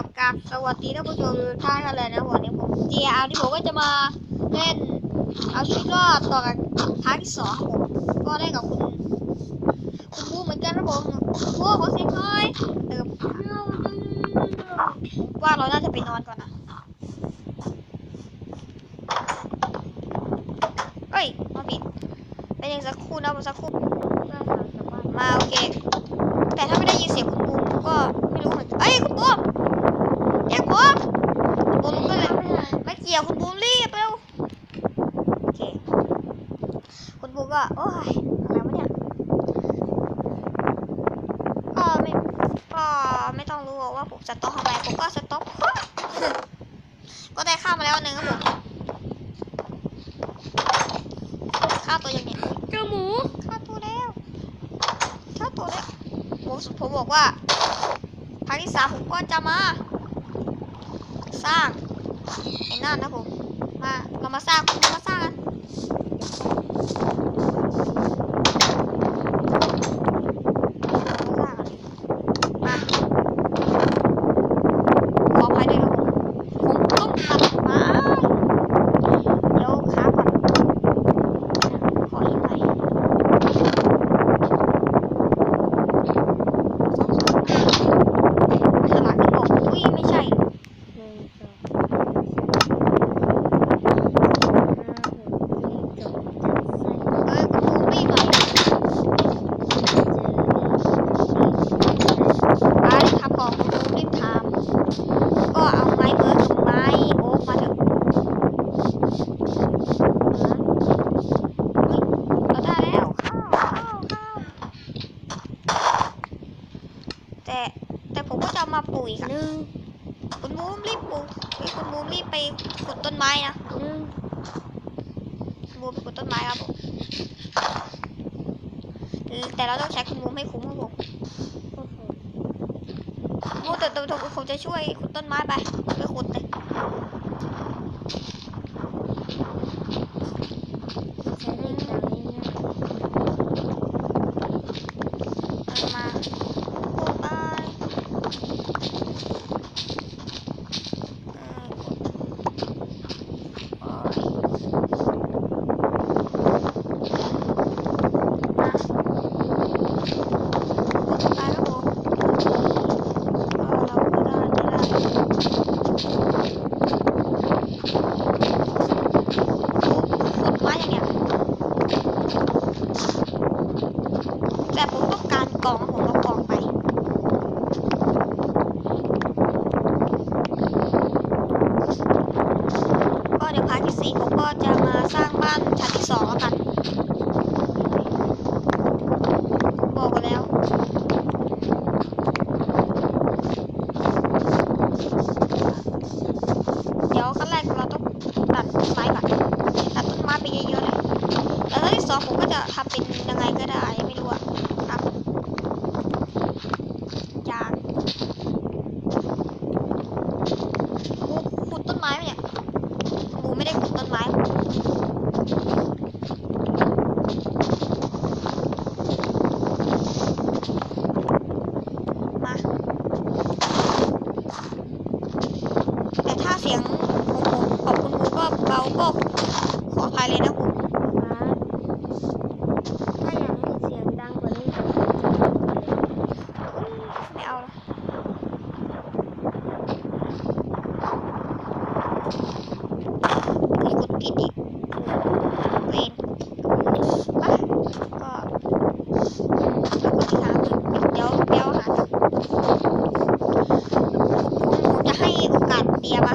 ับการสวัสดีท่านผู้ชมนท่านเลยนะวันนี้ผมเจียาที่ผมก็จะมาเล่นเอาชีวิตรอดต่อกันพาร์ที่สองผมก็ได้กับคุณคุณบูเหมือนกันนะผมบูขอเสียงหน่อยเติมว่าเราน่าจะไปนอนก่อนนะเฮ้ยมาปิดเป็นอย่างสักครู่นะผมสักครูุ่ผมบอกว่าภายในสาผมก็จะมา สร้างไอ้นั่นนะผม มา เรามาสร้าง มาสร้างกัน แต่เราต้องใช้คุณมุม่คุ้มครับผมมูแต่ตัวผมจะช่วยขุดต้นไม้ไปไปขุดเลย นะคุณถ้าอยากให้เสียงดังกว่านี้ก็ไม่เอาละกดผิดอีกเวนปะก็แล้วก็ที่หาเดี๋ยวเดี๋ยวหาจะให้โอกาสเตียปะ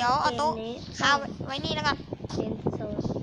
ดี๋ยวเอาโต๊ะข้าวไว้นี่แล้วกันเป็นโซน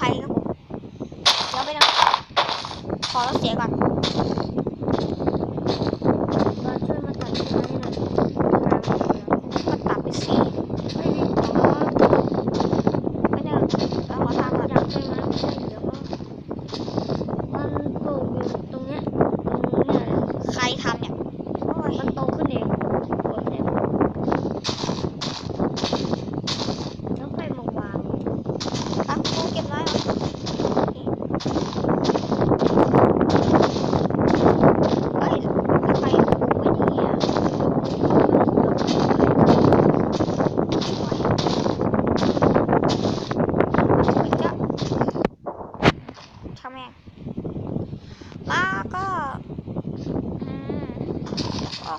ภัยนะครับผมเราไปนะขอรับเสียก่อน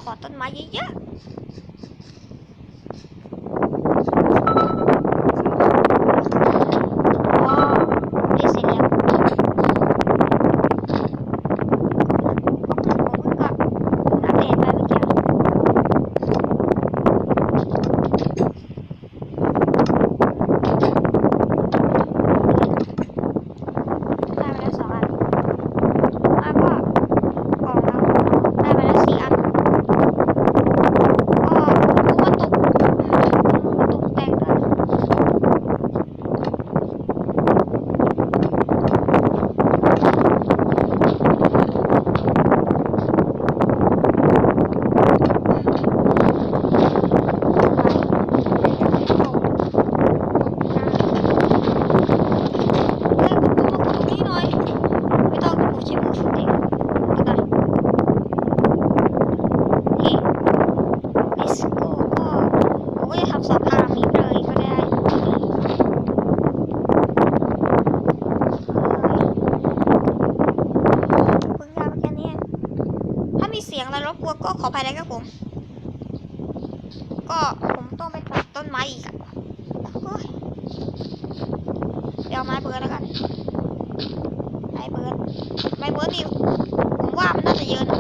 ขอต้นไม้เยอะ ก็ผมต้องไปตัดต้นไม้อีกอะเดี๋ยวไม้เบิร์ดแล้วกันไม้เบิร์ดไม้เบิร์ดนี่ผมว่ามันน่าจะเยอะนะ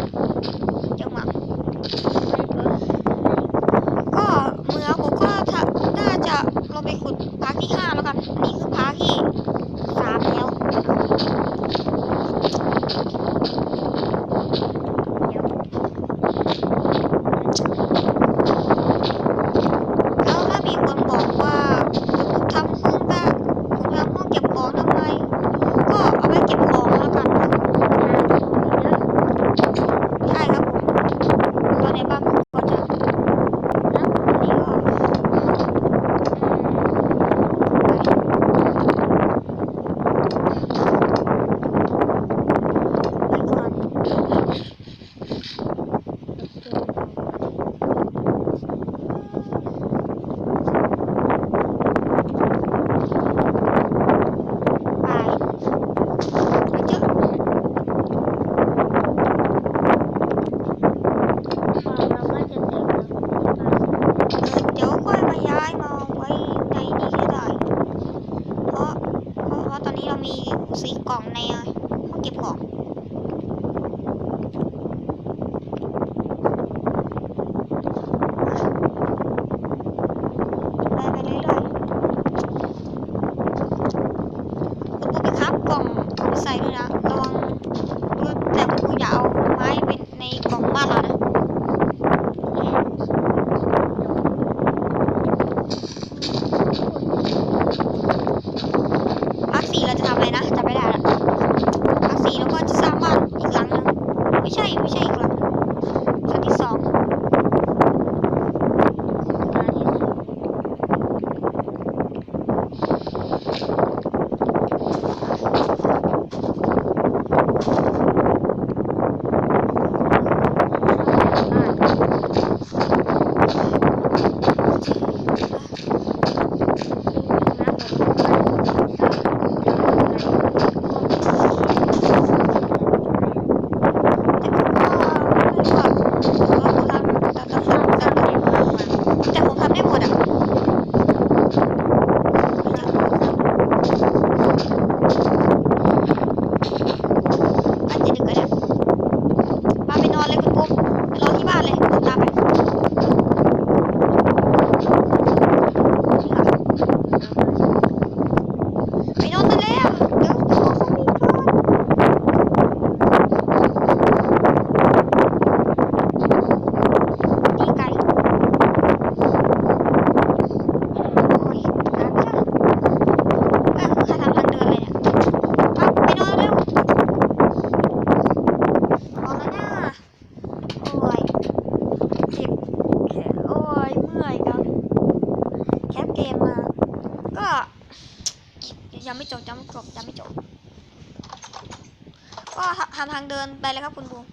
ทำทางเดินไปเลยครับคุณบูม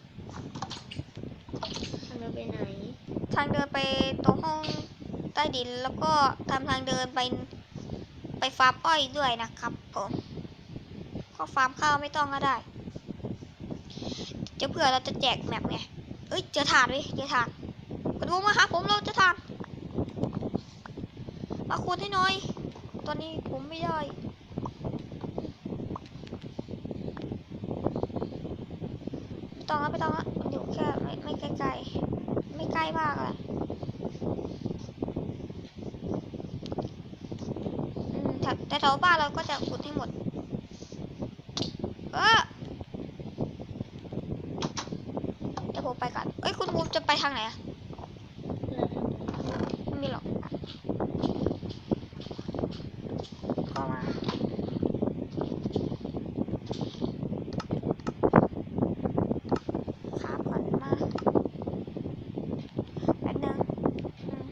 ทางเดินไปไหน ทางเดินไปตรงห้องใต้ดินแล้วก็ทำทางเดินไป ไปฟาร์มอ้อยด้วยนะครับผมก็ฟาร์มข้าวไม่ต้องก็ได้จะเผื่อเราจะแจกแมปไงเอ้ยเจอถาดเลยเจอถาดคุณบูมมาหาผมเราจะถาดมาคูณให้หน่อย ตอนนี้ผมไม่ได้ ไม่ต้อง แล้วไม่ต้องละมันอยู่แค่ไม่ไม่ใกล้ๆไม่ใกล้มากเลยอืมแต่แต่แถวบ้านเราก็จะขุดให้หมด เออเดี๋ยวผมไปก่อนเอ้ยคุณบูมจะไปทางไหนอะไม่มีหรอกก็มาครับก่อนมาแป๊บนึงอืม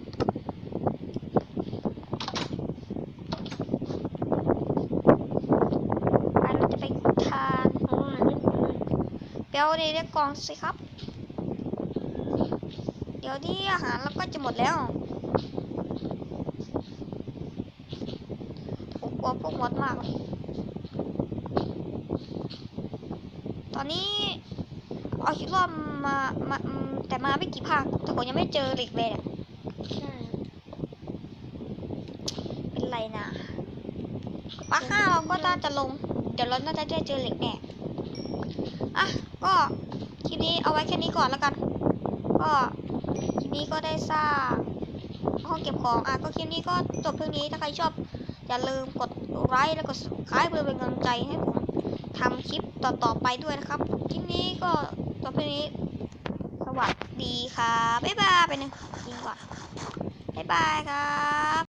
ไปเราจะไปทาน เอาอาหารให้ผมหน่อย เดี๋ยวนี้ได้กล่องสิครับ เดี๋ยวนี้อาหารเราก็จะหมดแล้วผมกลัวพวกมดมากเลยตอนนี้เอาคิดว่ามามาอืมแต่มาไม่กี่ภาคแต่ผมยังไม่เจอเหล็กเลยอะใช่เป็นไรนะภาคห้าเราก็น่าจะลง เดี๋ยวเราน่าจะได้เจอเหล็กแน่ อะก็คลิปนี้เอาไว้แค่นี้ก่อนแล้วกัน ก็คลิปนี้ก็ได้สร้างห้องเก็บของอะก็คลิปนี้ก็จบเพียงนี้ถ้าใครชอบ อย่าลืมกดไลค์แล้วก็ subscribe เพื่อเป็นกำลังใจให้ผมทำคลิปต่อๆไปด้วยนะครับคลิปนี้ก็จบเพียงนี้ สวัสดีครับบ๊ายบายไปหนึ่งยิงก่อนบ๊ายบายครับ